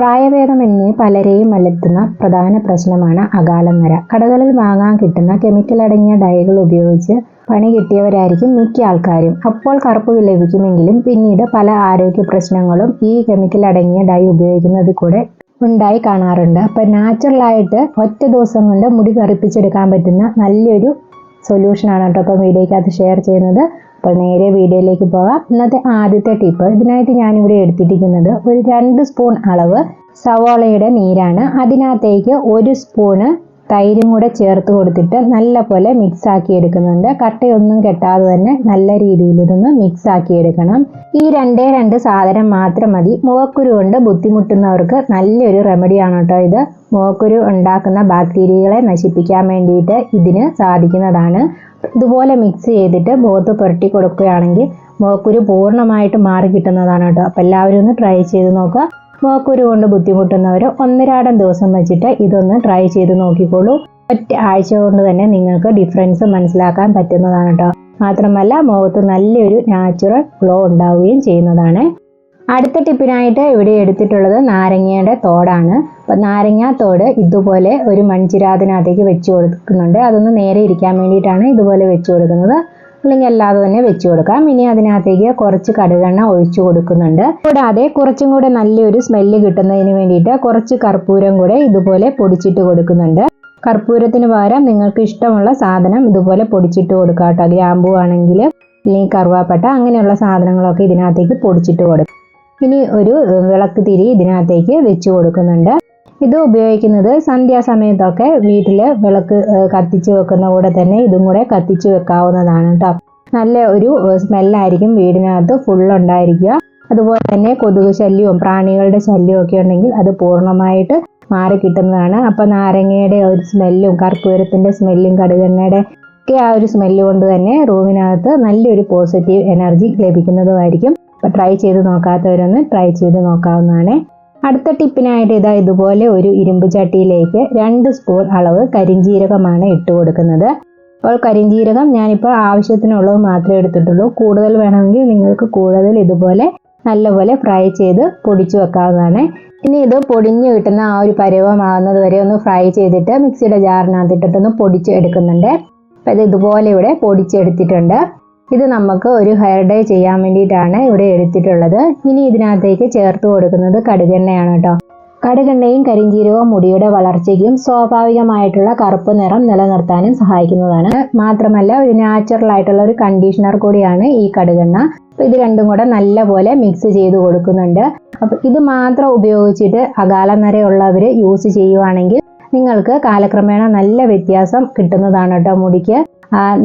പ്രായഭേദമന്യേ പലരെയും അലട്ടുന്ന പ്രധാന പ്രശ്നമാണ് അകാലനര കടകളിൽ വാങ്ങാൻ കിട്ടുന്ന കെമിക്കൽ അടങ്ങിയ ഡൈകൾ ഉപയോഗിച്ച് പണി കിട്ടിയവരായിരിക്കും മിക്ക ആൾക്കാരും. അപ്പോൾ കറുപ്പ് ലഭിക്കുമെങ്കിലും പിന്നീട് പല ആരോഗ്യ പ്രശ്നങ്ങളും ഈ കെമിക്കൽ അടങ്ങിയ ഡൈ ഉപയോഗിക്കുന്നത് കൂടെ ഉണ്ടായി കാണാറുണ്ട്. അപ്പം നാച്ചുറലായിട്ട് ഒറ്റ ദിവസം കൊണ്ട് മുടി കറുപ്പിച്ചെടുക്കാൻ പറ്റുന്ന നല്ലൊരു സൊല്യൂഷനാണ് കേട്ടോ അപ്പം വീഡിയോയ്ക്കകത്ത് ഷെയർ ചെയ്യുന്നത്. അപ്പോൾ നേരെ വീഡിയോയിലേക്ക് പോകാം. ഇന്നത്തെ ആദ്യത്തെ ടിപ്പ് ഇതിനായിട്ട് ഞാനിവിടെ എടുത്തിരിക്കുന്നത് ഒരു രണ്ട് സ്പൂൺ അളവ് സവോളയുടെ നീരാണ്. അതിനകത്തേക്ക് ഒരു സ്പൂണ് തൈരും കൂടെ ചേർത്ത് കൊടുത്തിട്ട് നല്ല പോലെ മിക്സ് ആക്കി എടുക്കുന്നുണ്ട്. കട്ടയൊന്നും കെട്ടാതെ തന്നെ നല്ല രീതിയിൽ ഇതൊന്ന് മിക്സ് ആക്കി എടുക്കണം. ഈ രണ്ടേ രണ്ട് സാധനം മാത്രം മതി. മുഖക്കുരു കൊണ്ട് ബുദ്ധിമുട്ടുന്നവർക്ക് നല്ലൊരു റെമഡിയാണ് കേട്ടോ ഇത്. മുഖക്കുരു ഉണ്ടാക്കുന്ന ബാക്ടീരിയകളെ നശിപ്പിക്കാൻ വേണ്ടിയിട്ട് ഇതിന് സാധിക്കുന്നതാണ്. ഇതുപോലെ മിക്സ് ചെയ്തിട്ട് മുഖത്ത് പുരട്ടി കൊടുക്കുകയാണെങ്കിൽ മുഖക്കുരു പൂർണമായിട്ട് മാറി കിട്ടുന്നതാണ് കേട്ടോ. അപ്പോൾ എല്ലാവരും ഒന്ന് ട്രൈ ചെയ്ത് നോക്കുക. മുഖക്കുരു കൊണ്ട് ബുദ്ധിമുട്ടുന്നവർ ഒന്നരാടം ദിവസം വെച്ചിട്ട് ഇതൊന്ന് ട്രൈ ചെയ്ത് നോക്കിക്കോളൂ. ഒറ്റ ആഴ്ച കൊണ്ട് തന്നെ നിങ്ങൾക്ക് ഡിഫറൻസ് മനസ്സിലാക്കാൻ പറ്റുന്നതാണ് കേട്ടോ മാത്രമല്ല മുഖത്ത് നല്ലൊരു നാച്ചുറൽ ഗ്ലോ ഉണ്ടാവുകയും ചെയ്യുന്നതാണ്. അടുത്ത ടിപ്പിനായിട്ട് ഇവിടെ എടുത്തിട്ടുള്ളത് നാരങ്ങയുടെ തോടാണ്. അപ്പം നാരങ്ങ തോട് ഇതുപോലെ ഒരു മൺചിരാതിനകത്തേക്ക് വെച്ച് കൊടുക്കുന്നുണ്ട്. അതൊന്ന് നേരെ ഇരിക്കാൻ വേണ്ടിയിട്ടാണ് ഇതുപോലെ വെച്ച് കൊടുക്കുന്നത്. അല്ലെങ്കിൽ അല്ലാതെ തന്നെ വെച്ചു കൊടുക്കാം. ഇനി അതിനകത്തേക്ക് കുറച്ച് കടുകെണ്ണ ഒഴിച്ചു കൊടുക്കുന്നുണ്ട്. കൂടാതെ കുറച്ചും കൂടെ നല്ലൊരു സ്മെല്ല് കിട്ടുന്നതിന് വേണ്ടിയിട്ട് കുറച്ച് കർപ്പൂരം കൂടെ ഇതുപോലെ പൊടിച്ചിട്ട് കൊടുക്കുന്നുണ്ട്. കർപ്പൂരത്തിന് പകരം നിങ്ങൾക്ക് ഇഷ്ടമുള്ള സാധനം ഇതുപോലെ പൊടിച്ചിട്ട് കൊടുക്കാം കേട്ടോ. ഗ്രാമ്പു ആണെങ്കിൽ അല്ലെങ്കിൽ കറുവാപ്പട്ട അങ്ങനെയുള്ള സാധനങ്ങളൊക്കെ ഇതിനകത്തേക്ക് പൊടിച്ചിട്ട് കൊടുക്കും. ഇനി ഒരു വിളക്ക് തിരി ഇതിനകത്തേക്ക് വെച്ച് കൊടുക്കുന്നുണ്ട്. ഇത് ഉപയോഗിക്കുന്നത് സന്ധ്യാസമയത്തൊക്കെ വീട്ടിൽ വിളക്ക് കത്തിച്ച് വെക്കുന്ന കൂടെ തന്നെ ഇതും കൂടെ കത്തിച്ച് വെക്കാവുന്നതാണ് കേട്ടോ നല്ല ഒരു സ്മെല്ലായിരിക്കും വീടിനകത്ത് ഫുൾ ഉണ്ടായിരിക്കുക. അതുപോലെ തന്നെ കൊതുക് ശല്യവും പ്രാണികളുടെ ശല്യവും ഒക്കെ ഉണ്ടെങ്കിൽ അത് പൂർണമായിട്ട് മാറി കിട്ടുന്നതാണ്. അപ്പോൾ നാരങ്ങയുടെ ഒരു സ്മെല്ലും കർപ്പൂരത്തിന്റെ സ്മെല്ലും കടുകെണ്ണയുടെ ഒക്കെ ആ ഒരു സ്മെല്ല് കൊണ്ട് തന്നെ റൂമിനകത്ത് നല്ലൊരു പോസിറ്റീവ് എനർജി ലഭിക്കുന്നതുമായിരിക്കും. ട്രൈ ചെയ്ത് നോക്കാത്തവരൊന്ന് ട്രൈ ചെയ്ത് നോക്കാവുന്നതാണ്. അടുത്ത ടിപ്പിനായിട്ട് ഇതാ ഇതുപോലെ ഒരു ഇരുമ്പ് ചട്ടിയിലേക്ക് രണ്ട് സ്പൂൺ അളവ് കരിഞ്ജീരകമാണ് ഇട്ട് കൊടുക്കുന്നത്. അപ്പോൾ കരിഞ്ജീരകം ഞാനിപ്പോൾ ആവശ്യത്തിനുള്ളത് മാത്രമേ എടുത്തിട്ടുള്ളൂ. കൂടുതൽ വേണമെങ്കിൽ നിങ്ങൾക്ക് കൂടുതൽ ഇതുപോലെ നല്ലപോലെ ഫ്രൈ ചെയ്ത് പൊടിച്ചു വെക്കാവുന്നതാണ്. ഇനി ഇത് പൊടിഞ്ഞു കിട്ടുന്ന ആ ഒരു പരുവമാകുന്നത് വരെ ഒന്ന് ഫ്രൈ ചെയ്തിട്ട് മിക്സിയുടെ ജാറിനകത്തിട്ടിട്ടൊന്ന് പൊടിച്ച് എടുക്കുന്നുണ്ട്. അപ്പോൾ ഇത് ഇതുപോലെ ഇവിടെ പൊടിച്ചെടുത്തിട്ടുണ്ട്. ഇത് നമുക്ക് ഒരു ഹെയർ ഡൈ ചെയ്യാൻ വേണ്ടിയിട്ടാണ് ഇവിടെ എടുത്തിട്ടുള്ളത്. ഇനി ഇതിനകത്തേക്ക് ചേർത്ത് കൊടുക്കുന്നത് കടുകെണ്ണയാണ് കേട്ടോ. കടുകെണ്ണയും കരിഞ്ചീരവും മുടിയുടെ വളർച്ചയ്ക്കും സ്വാഭാവികമായിട്ടുള്ള കറുപ്പ് നിറം നിലനിർത്താനും സഹായിക്കുന്നതാണ്. മാത്രമല്ല ഒരു നാച്ചുറൽ ആയിട്ടുള്ള ഒരു കണ്ടീഷണർ കൂടിയാണ് ഈ കടുകെണ്ണ. അപ്പോൾ ഇത് രണ്ടും കൂടെ നല്ലപോലെ മിക്സ് ചെയ്ത് കൊടുക്കുന്നുണ്ട്. അപ്പോൾ ഇത് മാത്രം ഉപയോഗിച്ചിട്ട് അകാല നരയുള്ളവർ യൂസ് ചെയ്യുവാണെങ്കിൽ നിങ്ങൾക്ക് കാലക്രമേണ നല്ല വ്യത്യാസം കിട്ടുന്നതാണ് കേട്ടോ മുടിക്ക്.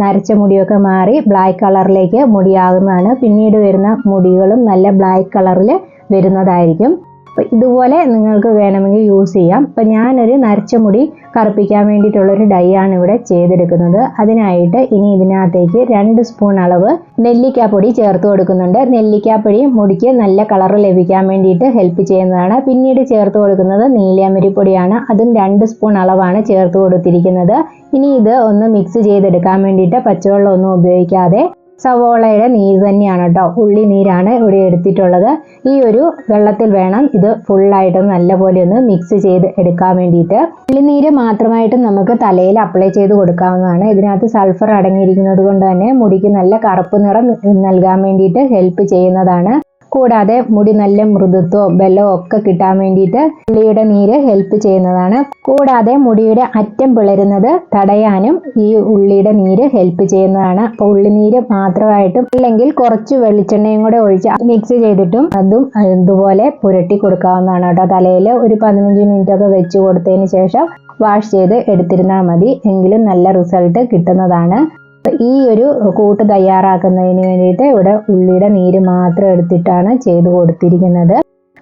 നരച്ച മുടിയൊക്കെ മാറി ബ്ലാക്ക് കളറിലേക്ക് മുടിയാകുന്നതാണ്. പിന്നീട് വരുന്ന മുടികളും നല്ല ബ്ലാക്ക് കളറിൽ വരുന്നതായിരിക്കും. അപ്പോൾ ഇതുപോലെ നിങ്ങൾക്ക് വേണമെങ്കിൽ യൂസ് ചെയ്യാം. അപ്പം ഞാനൊരു നരച്ച മുടി കറുപ്പിക്കാൻ വേണ്ടിയിട്ടുള്ളൊരു ഡൈ ആണ് ഇവിടെ ചെയ്തെടുക്കുന്നത്. അതിനായിട്ട് ഇനി ഇതിനകത്തേക്ക് രണ്ട് സ്പൂൺ അളവ് നെല്ലിക്കാപ്പൊടി ചേർത്ത് കൊടുക്കുന്നുണ്ട്. നെല്ലിക്കാപ്പൊടി മുടിക്ക് നല്ല കളർ ലഭിക്കാൻ വേണ്ടിയിട്ട് ഹെൽപ്പ് ചെയ്യുന്നതാണ്. പിന്നീട് ചേർത്ത് കൊടുക്കുന്നത് നീലയമരിപ്പൊടിയാണ് അതും രണ്ട് സ്പൂൺ അളവാണ് ചേർത്ത് കൊടുത്തിരിക്കുന്നത്. ഇനി ഇത് ഒന്ന് മിക്സ് ചെയ്തെടുക്കാൻ വേണ്ടിയിട്ട് പച്ചവെള്ളം ഒന്നും ഉപയോഗിക്കാതെ സവോളയുടെ നീര് തന്നെയാണ് കേട്ടോ ഉള്ളി നീരാണ് ഇവിടെ എടുത്തിട്ടുള്ളത്. ഈ ഒരു വെള്ളത്തിൽ വേണം ഇത് ഫുള്ളായിട്ട് നല്ലപോലെ ഒന്ന് മിക്സ് ചെയ്ത് എടുക്കാൻ വേണ്ടിയിട്ട്. ഉള്ളിനീര് മാത്രമായിട്ട് നമുക്ക് തലയിൽ അപ്ലൈ ചെയ്ത് കൊടുക്കാവുന്നതാണ്. ഇതിനകത്ത് സൾഫർ അടങ്ങിയിരിക്കുന്നത് കൊണ്ട് തന്നെ മുടിക്ക് നല്ല കറുപ്പ് നിറം നൽകാൻ വേണ്ടിയിട്ട് ഹെൽപ്പ് ചെയ്യുന്നതാണ്. കൂടാതെ മുടി നല്ല മൃദുത്വവും ബലവും ഒക്കെ കിട്ടാൻ വേണ്ടിയിട്ട് ഉള്ളിയുടെ നീര് ഹെൽപ്പ് ചെയ്യുന്നതാണ്. കൂടാതെ മുടിയുടെ അറ്റം പിളരുന്നത് തടയാനും ഈ ഉള്ളിയുടെ നീര് ഹെൽപ്പ് ചെയ്യുന്നതാണ്. അപ്പോൾ ഉള്ളിനീര് മാത്രമായിട്ടും അല്ലെങ്കിൽ കുറച്ച് വെളിച്ചെണ്ണയും കൂടെ ഒഴിച്ച് മിക്സ് ചെയ്തിട്ടും അതും ഇതുപോലെ പുരട്ടി കൊടുക്കാവുന്നതാണ് കേട്ടോ. തലയിൽ ഒരു പതിനഞ്ച് മിനിറ്റ് ഒക്കെ വെച്ച് കൊടുത്തതിന് ശേഷം വാഷ് ചെയ്ത് എടുത്തിരുന്നാൽ മതി. എങ്കിലും നല്ല റിസൾട്ട് കിട്ടുന്നതാണ്. ഈ ഒരു കൂട്ട് തയ്യാറാക്കുന്നതിന് വേണ്ടിയിട്ട് ഇവിടെ ഉള്ളിയുടെ നീര് മാത്രം എടുത്തിട്ടാണ് ചെയ്ത് കൊടുത്തിരിക്കുന്നത്.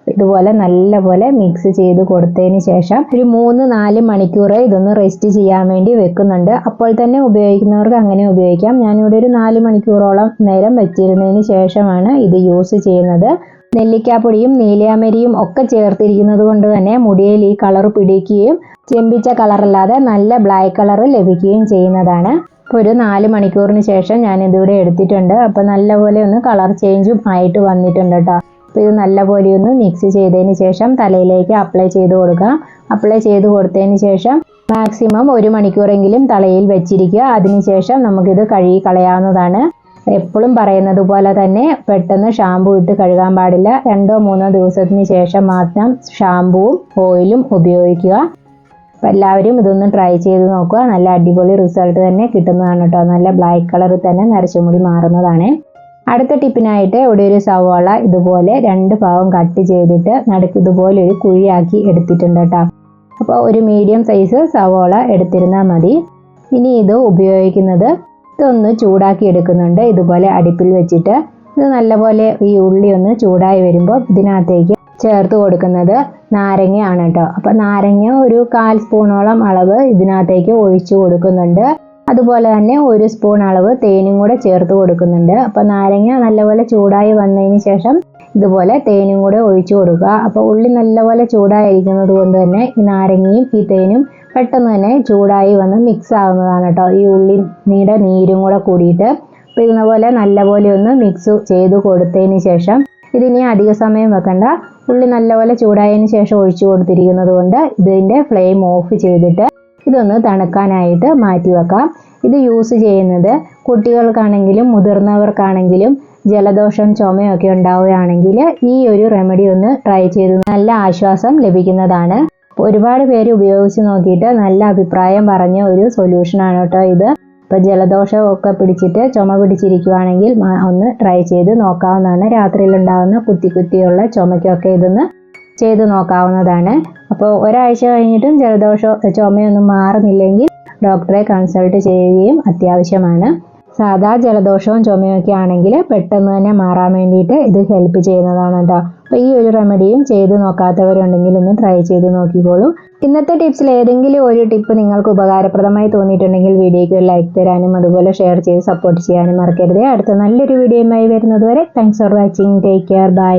ഇതുപോലെ നല്ലപോലെ മിക്സ് ചെയ്ത് കൊടുത്തതിന് ശേഷം ഒരു മൂന്ന് നാല് മണിക്കൂർ ഇതൊന്ന് റെസ്റ്റ് ചെയ്യാൻ വേണ്ടി വെക്കുന്നുണ്ട്. അപ്പോൾ തന്നെ ഉപയോഗിക്കുന്നവർക്ക് അങ്ങനെ ഉപയോഗിക്കാം. ഞാനിവിടെ ഒരു നാല് മണിക്കൂറോളം നേരം വെച്ചിരുന്നതിന് ശേഷമാണ് ഇത് യൂസ് ചെയ്യുന്നത്. നെല്ലിക്കാപ്പൊടിയും നീലയമരിയും ഒക്കെ ചേർത്തിരിക്കുന്നത് കൊണ്ട് തന്നെ മുടിയിൽ ഈ കളർ പിടിക്കുകയും ചെമ്പിച്ച കളറല്ലാതെ നല്ല ബ്ലാക്ക് കളർ ലഭിക്കുകയും ചെയ്യുന്നതാണ്. ഒരു നാല് മണിക്കൂറിന് ശേഷം ഞാൻ ഇതിവിടെ എടുത്തിട്ടുണ്ട്. അപ്പോൾ നല്ലപോലെ ഒന്ന് കളർ ചേഞ്ചും ആയിട്ട് വന്നിട്ടുണ്ട് കേട്ടോ അപ്പോൾ ഇത് നല്ലപോലെ ഒന്ന് മിക്സ് ചെയ്തതിന് ശേഷം തലയിലേക്ക് അപ്ലൈ ചെയ്ത് കൊടുക്കാം. അപ്ലൈ ചെയ്ത് കൊടുത്തതിന് ശേഷം മാക്സിമം ഒരു മണിക്കൂറെങ്കിലും തലയിൽ വെച്ചിരിക്കുക. അതിനുശേഷം നമുക്കിത് കഴുകി കളയാവുന്നതാണ്. എപ്പോഴും പറയുന്നത് പോലെ തന്നെ പെട്ടെന്ന് ഷാമ്പു ഇട്ട് കഴുകാൻ പാടില്ല. രണ്ടോ മൂന്നോ ദിവസത്തിന് ശേഷം മാത്രം ഷാമ്പുവും ഓയിലും ഉപയോഗിക്കുക. അപ്പം എല്ലാവരും ഇതൊന്ന് ട്രൈ ചെയ്ത് നോക്കുക. നല്ല അടിപൊളി റിസൾട്ട് തന്നെ കിട്ടുന്നതാണ് കേട്ടോ നല്ല ബ്ലാക്ക് കളറിൽ തന്നെ നരച്ചുമുടി മാറുന്നതാണ്. അടുത്ത ടിപ്പിനായിട്ട് ഇവിടെ ഒരു സവോള ഇതുപോലെ രണ്ട് ഭാഗം കട്ട് ചെയ്തിട്ട് നടുക്ക് ഇതുപോലെ ഒരു കുഴിയാക്കി എടുത്തിട്ടുണ്ട് കേട്ടോ അപ്പോൾ ഒരു മീഡിയം സൈസ് സവോള എടുത്തിരുന്നാൽ മതി. ഇനി ഇത് ഉപയോഗിക്കുന്നത് ഇതൊന്ന് ചൂടാക്കി എടുക്കുന്നുണ്ട്. ഇതുപോലെ അടുപ്പിൽ വെച്ചിട്ട് ഇത് നല്ലപോലെ ഈ ഉള്ളി ഒന്ന് ചൂടായി വരുമ്പോൾ ഇതിനകത്തേക്ക് ചേർത്ത് കൊടുക്കുന്നത് നാരങ്ങയാണ് കേട്ടോ അപ്പം നാരങ്ങ ഒരു കാൽ സ്പൂണോളം അളവ് ഇതിനകത്തേക്ക് ഒഴിച്ചു കൊടുക്കുന്നുണ്ട്. അതുപോലെ തന്നെ ഒരു സ്പൂൺ അളവ് തേനും കൂടെ ചേർത്ത് കൊടുക്കുന്നുണ്ട്. അപ്പം നാരങ്ങ നല്ലപോലെ ചൂടായി വന്നതിന് ശേഷം ഇതുപോലെ തേനും കൂടെ ഒഴിച്ചു കൊടുക്കുക. അപ്പോൾ ഉള്ളി നല്ലപോലെ ചൂടായിരിക്കുന്നത് കൊണ്ട് തന്നെ ഈ നാരങ്ങയും ഈ തേനും പെട്ടെന്ന് തന്നെ ചൂടായി വന്ന് മിക്സ് ആവുന്നതാണ് കേട്ടോ ഈ ഉള്ളി നീടെ നീരും കൂടെ കൂടിയിട്ട്. അപ്പോൾ ഇതുപോലെ നല്ലപോലെ ഒന്ന് മിക്സ് ചെയ്ത് കൊടുത്തതിന് ശേഷം ഇതിനി അധിക സമയം വെക്കണ്ട. ഉള്ളി നല്ലപോലെ ചൂടായതിനു ശേഷം ഒഴിച്ചു കൊടുത്തിരിക്കുന്നത് കൊണ്ട് ഇതിന്റെ ഫ്ലെയിം ഓഫ് ചെയ്തിട്ട് ഇതൊന്ന് തണുക്കാനായിട്ട് മാറ്റി വെക്കാം. ഇത് യൂസ് ചെയ്യുന്നത് കുട്ടികൾക്കാണെങ്കിലും മുതിർന്നവർക്കാണെങ്കിലും ജലദോഷം ചുമയൊക്കെ ഉണ്ടാവുകയാണെങ്കിൽ ഈ ഒരു റെമഡി ഒന്ന് ട്രൈ ചെയ്ത് നല്ല ആശ്വാസം ലഭിക്കുന്നതാണ്. ഒരുപാട് പേര് ഉപയോഗിച്ച് നോക്കിയിട്ട് നല്ല അഭിപ്രായം പറഞ്ഞ ഒരു സൊല്യൂഷനാണ് കേട്ടോ ഇത്. ഇപ്പം ജലദോഷമൊക്കെ പിടിച്ചിട്ട് ചുമ പിടിച്ചിരിക്കുവാണെങ്കിൽ ഒന്ന് ട്രൈ ചെയ്ത് നോക്കാവുന്നതാണ്. രാത്രിയിൽ ഉണ്ടാകുന്ന കുത്തി കുത്തിയുള്ള ചുമയ്ക്കൊക്കെ ഇതൊന്ന് ചെയ്ത് നോക്കാവുന്നതാണ്. അപ്പോൾ ഒരാഴ്ച കഴിഞ്ഞിട്ടും ജലദോഷം ചുമയൊന്നും മാറുന്നില്ലെങ്കിൽ ഡോക്ടറെ കൺസൾട്ട് ചെയ്യുകയും അത്യാവശ്യമാണ്. സാധാ ജലദോഷവും ചുമയൊക്കെ ആണെങ്കിൽ പെട്ടെന്ന് തന്നെ മാറാൻ വേണ്ടിയിട്ട് ഇത് ഹെൽപ്പ് ചെയ്യുന്നതാണ് കേട്ടോ അപ്പോൾ ഈ ഒരു റെമഡിയും ചെയ്ത് നോക്കാത്തവരുണ്ടെങ്കിൽ ഒന്ന് ട്രൈ ചെയ്ത് നോക്കിക്കോളൂ. ഇന്നത്തെ ടിപ്സിൽ ഏതെങ്കിലും ഒരു ടിപ്പ് നിങ്ങൾക്ക് ഉപകാരപ്രദമായി തോന്നിയിട്ടുണ്ടെങ്കിൽ വീഡിയോയ്ക്ക് ലൈക്ക് തരാനും അതുപോലെ ഷെയർ ചെയ്ത് സപ്പോർട്ട് ചെയ്യാനും മറക്കരുത്. അടുത്ത നല്ലൊരു വീഡിയോയുമായി വരുന്നത് വരെ thanks for watching take care bye